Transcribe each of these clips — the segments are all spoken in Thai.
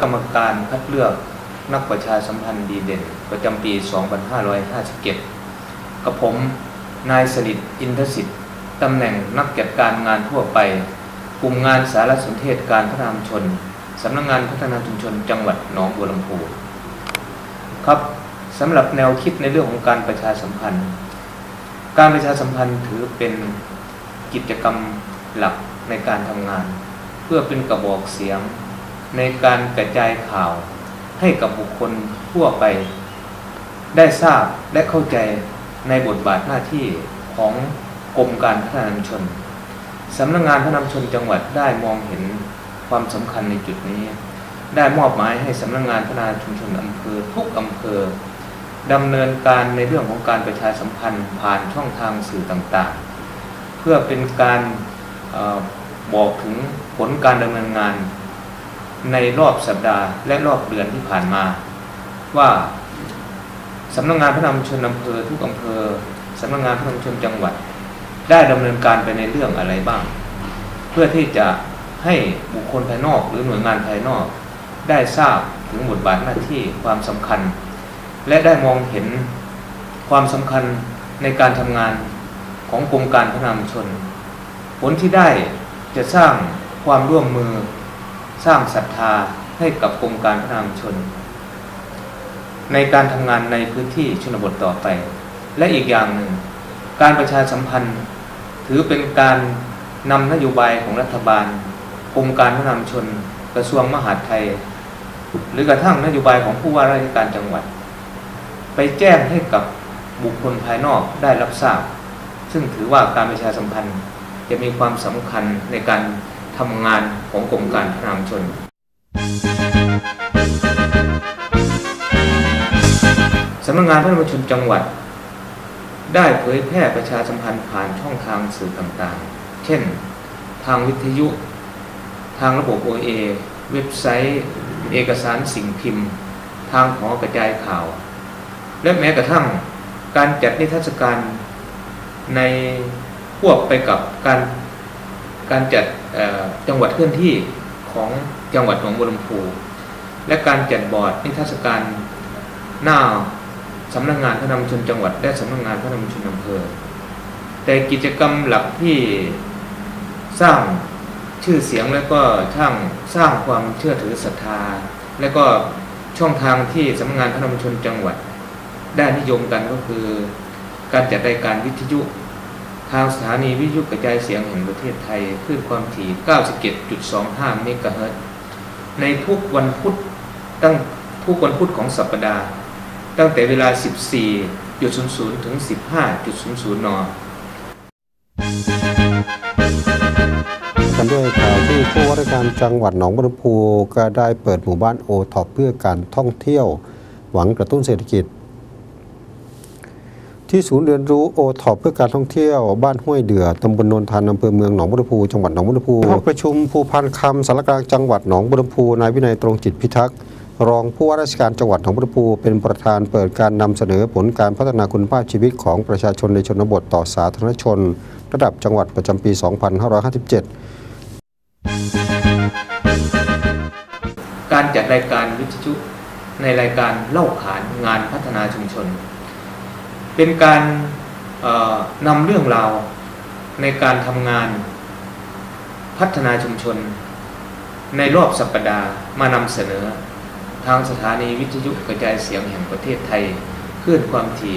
กรรมการคัดเลือกนักประชาสัมพันธ์ดีเด่น ประจำปี 2557 กับผม นายสลิดอินทสิทธิ์ตำแหน่งนักจัดการงานทั่วไป กลุ่มงานสารสนเทศการพัฒนาชุมชนสำนักงงานพัฒนาชุมชนจังหวัดหนองบัวลำพูครับสำหรับแนวคิดในเรื่องของการประชาสัมพันธ์ การประชาสัมพันธ์ถือเป็นกิจกรรมหลักในการทำงาน เพื่อเป็นกระบอกเสียง ในการกระจายข่าวให้กับบุคคลทั่วไป ได้ทราบและเข้าใจในบทบาทหน้าที่ของกรมการพัฒนาชุมชนสำนักงงานพัฒนาชุมชนจังหวัดได้มองเห็นความสำคัญในจุดนี้ ได้มอบหมายให้สำนักงงานพัฒนาชุมชนอำเภอทุกอำเภอดำเนินการในเรื่องของการประชาสัมพันธ์ผ่านช่องทางสื่อต่างๆ เพื่อเป็นการอบอกถึงผลการดำเนินงาน ในรอบสัปดาห์และรอบเดือนที่ผ่านมา ว่าสำนักงานพัฒนาชุมชนอำเภอทุกอำเภอสำนักงานพัฒนาชุมชนจังหวัด ได้ดำเนินการไปในเรื่องอะไรบ้าง เพื่อที่จะให้บุคคลภายนอกหรือหน่วยงานภายนอก ได้ทราบถึงบทบาทหน้าที่ความสำคัญ และได้มองเห็นความสำคัญในการทำงานของกรมการพัฒนาชุมชน ผลที่ได้จะสร้างความร่วมมือ สร้างศรัทธาให้กับกรมการพัฒนาชุมชน ในการทำงานในพื้นที่ชนบทต่อไป และอีกอย่างหนึ่ง การประชาสัมพันธ์ ถือเป็นการนำนโยบายของรัฐบาลกรมการพัฒนามชน กระทรวงมหาดไทย หรือกระทั่งนโยบายของผู้ว่าราชการจังหวัด ไปแจ้งให้กับบุคคลภายนอกได้รับทราบ ซึ่งถือว่าการประชาสัมพันธ์จะมีความสำคัญในการ ทำงานของกรมการพัฒนาชุมชน สำนักงานพัฒนาชุมชนจังหวัด ได้เผยแพร่ประชาสัมพันธ์ผ่านช่องทางสื่อต่างๆ เช่น ทางวิทยุ ทางระบบ OA เว็บไซต์ เอกสารสิ่งพิมพ์ ทางหอกระจายข่าว และแม้กระทั่งการจัดนิทรรศการในควบไปกับการ การจัดจังหวัดเคลื่อนที่ของจังหวัดหนองบัวลำพูและการจัดบอร์ดนิทรรศการหน้าสำนักงานพัฒนาชุมชนจังหวัดและสำนักงานพัฒนาชุมชนอำเภอ แต่กิจกรรมหลักที่สร้างชื่อเสียงและก็ช่างสร้างความเชื่อถือศรัทธา และก็ช่องทางที่สำนักงานพัฒนาชุมชนจังหวัด ได้นิยมกันก็คือ การจัดรายการวิทยุ ทางสถานีวิทยุกระจายเสียงแห่งประเทศไทยคลื่นความถี่ 97.25 เมกะเฮิรตซ์ในทุกวันพุธตั้งทุกวันพุธของสัปดาห์ ตั้งแต่เวลา 14.00 ถึง 15.00 นกันด้วยข่าวที่ผู้ว่าราชการจังหวัดหนองบัวลำพูก็ได้เปิดหมู่บ้านโอท็อปเพื่อการท่องเที่ยว หวังกระตุ้นเศรษฐกิจ ที่ศูนย์เรียนรู้โอท็อปเพื่อการท่องเที่ยวบ้านห้วยเดือตำบลโนนทานอำเภอเมืองหนองบัวลำพูจังหวัดหนองบัวลำพูห้องประชุมภูพันคำสารกลางจังหวัดหนองบัวลำพูนายวินัยตรงจิตพิทักษ์รองผู้ว่าราชการจังหวัดหนองบัวลำพูเป็นประธานเปิดการนำเสนอผลการพัฒนาคุณภาพชีวิตของประชาชนในชนบทต่อสาธารณชน ระดับจังหวัดประจำปี 2557 การจัดรายการวิทยุในรายการเล่าขานงานพัฒนาชุมชน เป็นการนำเรื่องราวในการทำงานพัฒนาชุมชน ในรอบสัปดาห์มานำเสนอ ทางสถานีวิทยุกระจายเสียงแห่งประเทศไทยคลื่นความถี่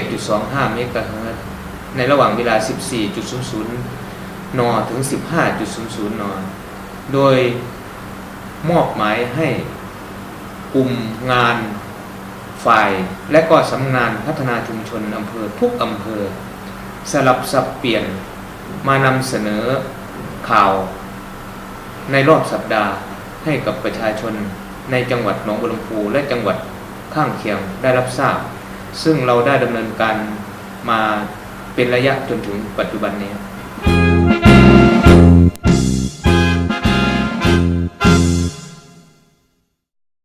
97.25 เมกะเฮิรตซ์ในระหว่างเวลา 14.00 น ถึง 15.00 น โดยมอบหมายให้กลุ่มงาน ฝ่ายและก็สำนักงานพัฒนาชุมชนอำเภอทุกอำเภอ สลับสับเปลี่ยนมานำเสนอข่าวในรอบสัปดาห์ให้กับประชาชนในจังหวัดหนองบัวลำพูและจังหวัดข้างเคียงได้รับทราบ ซึ่งเราได้ดำเนินการมาเป็นระยะจนถึงปัจจุบันนี้